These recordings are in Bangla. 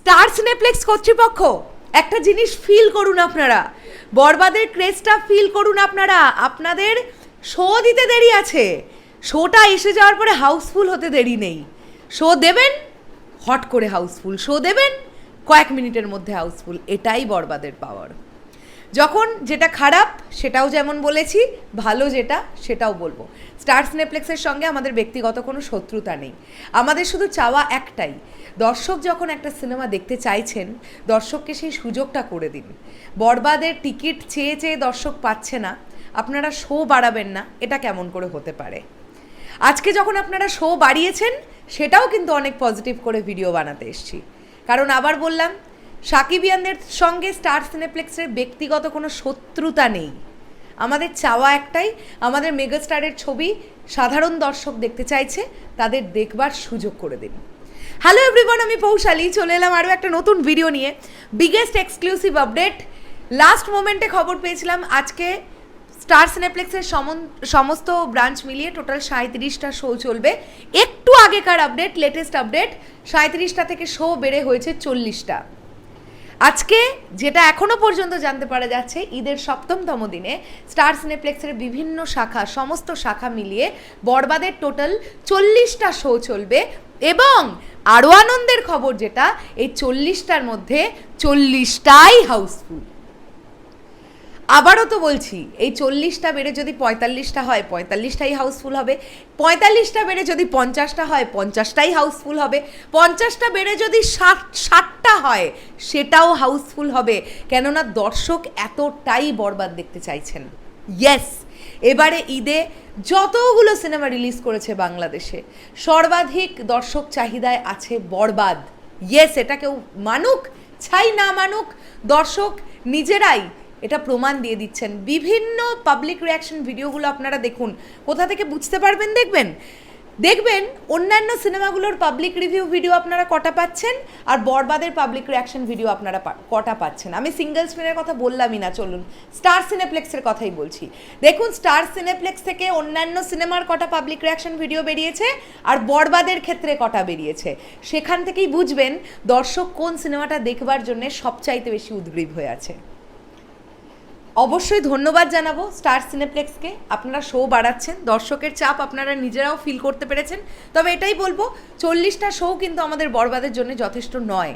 স্টার সিনেপ্লেক্স কর্তৃপক্ষ, একটা জিনিস ফিল করুন আপনারা। বরবাদের ক্রেজটা ফিল করুন আপনারা। আপনাদের শো দিতে দেরি আছে। শোটা এসে যাওয়ার পরে হাউসফুল হতে দেরি নেই। শো দেবেন হট করে হাউসফুল শো দেবেন, কয়েক মিনিটের মধ্যে হাউসফুল এটাই বরবাদের পাওয়ার যখন যেটা খারাপ, সেটাও যেমন বলেছি, ভালো যেটা, সেটাও বলব। স্টার সিনেপ্লেক্সের সঙ্গে আমাদের ব্যক্তিগত কোনো শত্রুতা নেই। আমাদের শুধু চাওয়া একটাই দর্শক যখন একটা সিনেমা দেখতে চাইছেন, দর্শককে সেই সুযোগটা করে দিন। বরবাদের টিকিট চেয়ে চেয়ে দর্শক পাচ্ছে না, আপনারা শো বাড়াবেন না, এটা কেমন করে হতে পারে? আজকে যখন আপনারা শো বাড়িয়েছেন, সেটাও কিন্তু অনেক পজিটিভ করে ভিডিও বানাতে এসেছি। কারণ আবার বললাম সাকিবিয়ানদের সঙ্গে স্টার সিনেপ্লেক্সের ব্যক্তিগত কোনো শত্রুতা নেই। আমাদের চাওয়া একটাই, আমাদের মেগাস্টারের ছবি সাধারণ দর্শক দেখতে চাইছে, তাদের দেখবার সুযোগ করে দিন। হ্যালো এভরিওয়ান আমি পৌশালী। চলে এলাম আরও একটা নতুন ভিডিও নিয়ে। বিগেস্ট এক্সক্লুসিভ আপডেট লাস্ট মোমেন্টে খবর পেয়েছিলাম, আজকে স্টার সিনেপ্লেক্সের সমস্ত ব্রাঞ্চ মিলিয়ে টোটাল সাঁত্রিশটা শো চলবে। একটু আগেকার আপডেট লেটেস্ট আপডেট সাঁত্রিশটা থেকে শো বেড়ে হয়েছে চল্লিশটা। আজকে যেটা এখনও পর্যন্ত জানতে পারা যাচ্ছে, ঈদের সপ্তমতম দিনে স্টার সিনেপ্লেক্সের বিভিন্ন শাখা, সমস্ত শাখা মিলিয়ে বরবাদের টোটাল চল্লিশটা শো চলবে এবং আরও আনন্দের খবর যেটা, এই চল্লিশটার মধ্যে চল্লিশটাই হাউসফুল। আবারও তো বলছি, এই চল্লিশটা বেড়ে যদি পঁয়তাল্লিশটা হয়, পঁয়তাল্লিশটাই হাউসফুল হবে। পঁয়তাল্লিশটা বেড়ে যদি পঞ্চাশটা হয়, পঞ্চাশটাই হাউসফুল হবে। পঞ্চাশটা বেড়ে যদি ষাট, ষাটটা হয়, সেটাও হাউসফুল হবে। কেননা দর্শক এতটাই বরবাদ দেখতে চাইছেন। ইয়েস এবারে ঈদে যতগুলো সিনেমা রিলিজ করেছে বাংলাদেশে, সর্বাধিক দর্শক চাহিদায় আছে বরবাদ। ইয়েস এটা কেউ মানুক, ছাই না মানুক, দর্শক নিজেরাই এটা প্রমাণ দিয়ে দিচ্ছেন। বিভিন্ন পাবলিক রিয়াকশন ভিডিওগুলো আপনারা দেখুন। কোথা থেকে বুঝতে পারবেন, দেখবেন? দেখবেন অন্যান্য সিনেমাগুলোর পাবলিক রিভিউ ভিডিও আপনারা কটা পাচ্ছেন, আর বরবাদের পাবলিক রিয়াকশন ভিডিও আপনারা কটা পাচ্ছেন? আমি সিঙ্গেল স্ক্রিনের কথা বললামই না, চলুন। স্টার সিনেপ্লেক্সের কথাই বলছি। দেখুন স্টার সিনেপ্লেক্স থেকে অন্যান্য সিনেমার কটা পাবলিক রিয়াকশন ভিডিও বেরিয়েছে, আর বরবাদের ক্ষেত্রে কটা বেরিয়েছে। সেখান থেকেই বুঝবেন দর্শক কোন সিনেমাটা দেখবার জন্য সবচাইতে বেশি উদ্গ্রীব হয়ে আছে। অবশ্যই ধন্যবাদ জানাব স্টার সিনেপ্লেক্সকে। আপনারা শো বাড়াচ্ছেন, দর্শকের চাপ আপনারা নিজেরাও ফিল করতে পেরেছেন। তবে এটাই বলব, চল্লিশটা শো কিন্তু আমাদের বরবাদের জন্য যথেষ্ট নয়।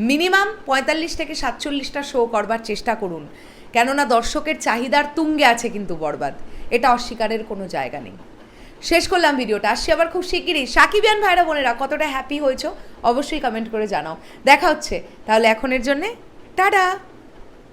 মিনিমাম পঁয়তাল্লিশ থেকে সাতচল্লিশটা শো করবার চেষ্টা করুন। কেননা দর্শকের চাহিদার তুঙ্গে আছে কিন্তু বরবাদ। এটা অস্বীকারের কোনো জায়গা নেই। শেষ করলাম ভিডিওটা। আসছি আবার খুব শিগগিরই। সাকিবিয়ান ভাইরা বোনেরা, কতটা হ্যাপি হয়েছো? অবশ্যই কমেন্ট করে জানাও। দেখা হচ্ছে তাহলে এখনের জন্যে। টাটা!